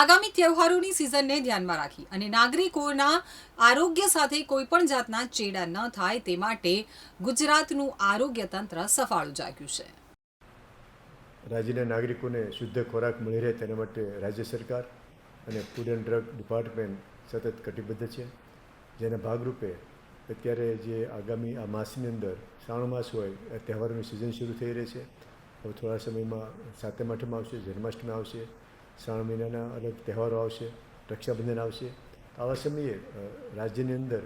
આગામી તહેવારોની સિઝનને ધ્યાનમાં રાખી અને નાગરિકોના આરોગ્ય સાથે કોઈપણ જાતના ચેડા ન થાય તે માટે ગુજરાતનું આરોગ્ય તંત્ર સફાળું જાગ્યું છે. રાજ્યના નાગરિકોને શુદ્ધ ખોરાક મળી રહે તેના માટે રાજ્ય સરકાર અને ફૂડ એન્ડ ડ્રગ ડિપાર્ટમેન્ટ સતત કટિબદ્ધ છે. જેના ભાગરૂપે અત્યારે જે આગામી આ માસની અંદર શ્રાવણ માસ હોય તહેવારોની સિઝન શરૂ થઈ રહી છે. હવે થોડા સમયમાં સાતમ, આઠમ આવશે, જન્માષ્ટમી આવશે. શ્રાવણ મહિનાના અલગ તહેવારો આવશે, રક્ષાબંધન આવશે. આવા સમયે રાજ્યની અંદર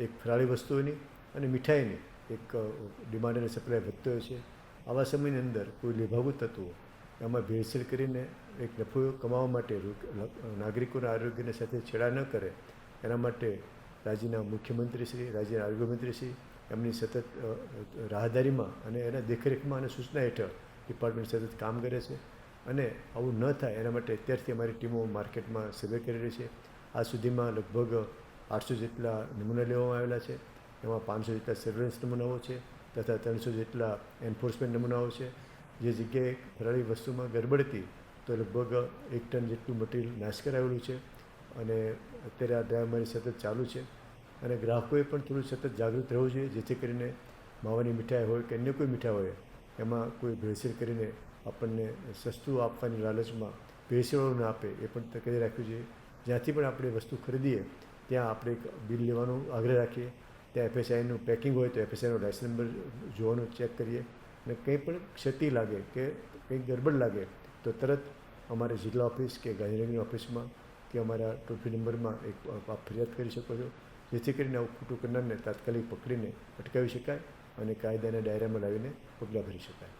એક ફરાળી વસ્તુઓની અને મીઠાઈની એક ડિમાન્ડ અને સપ્લાય વધતો હોય છે. આવા સમયની અંદર કોઈ લેભાગુ તત્વો એમાં ભેળસેળ કરીને એક નફો કમાવા માટે નાગરિકોના આરોગ્યને સાથે છેડા ન કરે, એના માટે રાજ્યના મુખ્યમંત્રી શ્રી રાજ્યના આરોગ્યમંત્રીશ્રી શ્રી એમની સતત રાહદારીમાં અને એના દેખરેખમાં અને સૂચના હેઠળ ડિપાર્ટમેન્ટ સતત કામ કરે છે. અને આવું ન થાય એના માટે અત્યારથી અમારી ટીમો માર્કેટમાં સર્વે કરી રહી છે. આ સુધીમાં લગભગ આઠસો જેટલા નમૂના લેવામાં આવેલા છે. એમાં પાંચસો જેટલા સર્વેલન્સ નમૂનાઓ છે તથા ત્રણસો જેટલા એન્ફોર્સમેન્ટ નમૂનાઓ છે. જે જગ્યાએ ફરાળી વસ્તુમાં ગરબડ હતી તો લગભગ એક ટન જેટલું મટીરિયલ નાશ કરાવેલું છે. અને અત્યારે આ ડ્રાઈવ મારી સતત ચાલુ છે. અને ગ્રાહકોએ પણ થોડું સતત જાગૃત રહેવું જોઈએ, જેથી કરીને માવાની મીઠાઈ હોય કે અન્ય કોઈ મીઠાઈ હોય, એમાં કોઈ ભેળસેળ કરીને આપણને સસ્તું આપવાની લાલચમાં ભેળસેળો ન આપે, એ પણ તકેદારી રાખવી જોઈએ. જ્યાંથી પણ આપણે વસ્તુ ખરીદીએ, ત્યાં આપણે એક બિલ લેવાનો આગ્રહ રાખીએ. ત્યાં એફએસઆઈનું પેકિંગ હોય તો એફએસઆઈનો લાઇસન્સ નંબર જોવાનું ચેક કરીએ. અને કંઈ પણ ક્ષતિ લાગે કે કંઈ ગડબડ લાગે, તો તરત અમારે જિલ્લા ઓફિસ કે ગાંધીનગરની ઓફિસમાં કે અમારા ટોલ નંબરમાં એક આપ ફરિયાદ કરી શકો છો. જેથી કરીને આવું ખોટું કરનારને તાત્કાલિક પકડીને અટકાવી શકાય અને કાયદાના દાયરામાં લાવીને પગલાં ભરી શકાય.